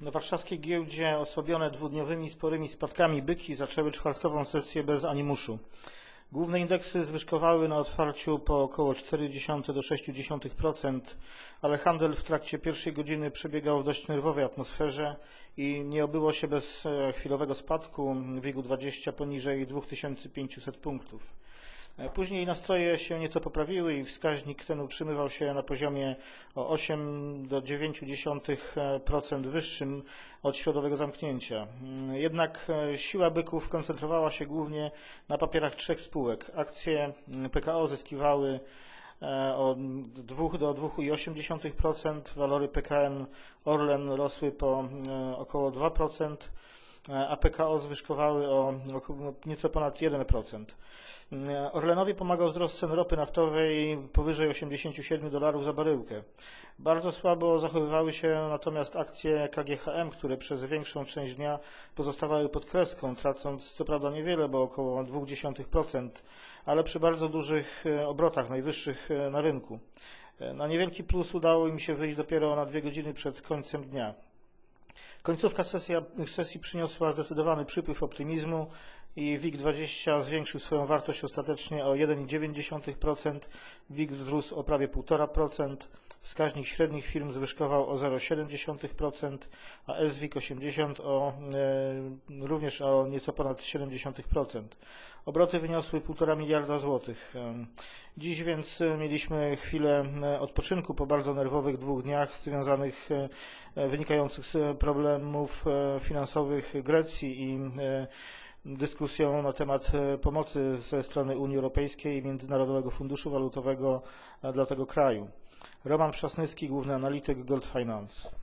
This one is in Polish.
Na warszawskiej giełdzie osłabione dwudniowymi sporymi spadkami byki zaczęły czwartkową sesję bez animuszu. Główne indeksy zwyżkowały na otwarciu po około 0,4 do 0,6%, ale handel w trakcie pierwszej godziny przebiegał w dość nerwowej atmosferze i nie obyło się bez e, chwilowego spadku WIG-20 poniżej 2500 punktów. E, Później nastroje się nieco poprawiły i wskaźnik ten utrzymywał się na poziomie o 8 do 0,9% wyższym od środowego zamknięcia. Mm, Jednak e, siła byków koncentrowała się głównie na papierach trzech spółek. Akcje mm, PKO zyskiwały e, od 2 do 2,8%, walory PKN Orlen rosły po e, około 2%, a PKO zwyżkowały o około- nieco ponad 1%. Orlenowi pomagał wzrost cen ropy naftowej powyżej 87 dolarów za baryłkę. Bardzo słabo zachowywały się natomiast akcje KGHM, które przez większą część dnia pozostawały pod kreską, tracąc co prawda niewiele, bo około 0,2%, ale przy bardzo dużych e, obrotach, najwyższych e, na rynku. E, Na niewielki plus udało im się wyjść dopiero na dwie godziny przed końcem dnia. Końcówka sesja, sesji przyniosła zdecydowany przypływ optymizmu i WIG20 zwiększył swoją wartość ostatecznie o 1,9%, WIG wzrósł o prawie 1,5%, wskaźnik średnich firm zwyżkował o 0,7%, a SWIG 80 o, e, również o nieco ponad 0,7%. Obroty wyniosły 1,5 miliarda złotych. Em, Dziś więc e, mieliśmy chwilę e, odpoczynku po bardzo nerwowych dwóch dniach związanych e, e, wynikających z problemów e, finansowych Grecji i e, dyskusją na temat e, pomocy ze strony Unii Europejskiej i Międzynarodowego Funduszu Walutowego e, dla tego kraju. Roman Przasnycki, główny analityk Gold Finance.